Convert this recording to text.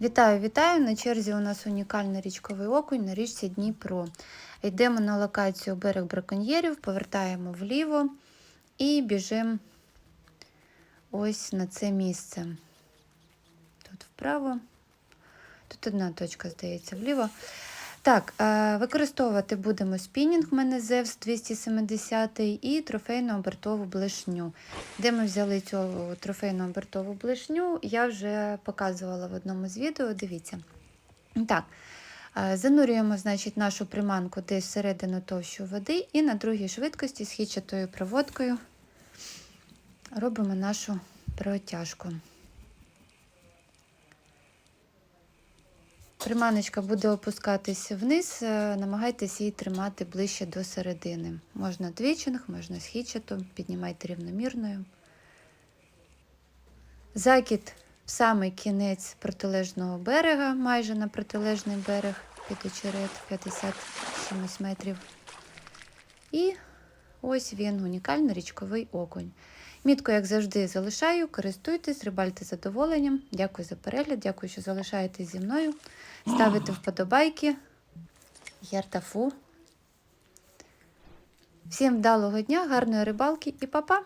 Вітаю, вітаю! На черзі у нас унікальний річковий окунь на річці Дніпро. Йдемо на локацію берег браконьєрів, повертаємо вліво і біжимо ось на це місце. Тут вправо, тут одна точка, здається, вліво. Так, е, використовувати будемо спінінг, в мене Зевс 270 і трофейну обертову блешню. Де ми взяли цю трофейну обертову блешню, я вже показувала в одному з відео. Дивіться. Так, е, занурюємо значить, нашу приманку десь всередину товщу води і на другій швидкості з хічатою проводкою робимо нашу протяжку. Приманочка буде опускатись вниз, е, намагайтесь її тримати ближче до середини. Можна двічинг, можна східчату, піднімайте рівномірною. Закид в самий кінець протилежного берега, майже на протилежний берег, під очерет 50 метрів. І ось він, унікальний річковий окунь. Мітку, як завжди, залишаю, користуйтесь, рибальте задоволенням. Дякую за перегляд, дякую, що залишаєтесь зі мною. Ставите вподобайки. Яртафу. Всім вдалого дня, гарної рибалки і па-па!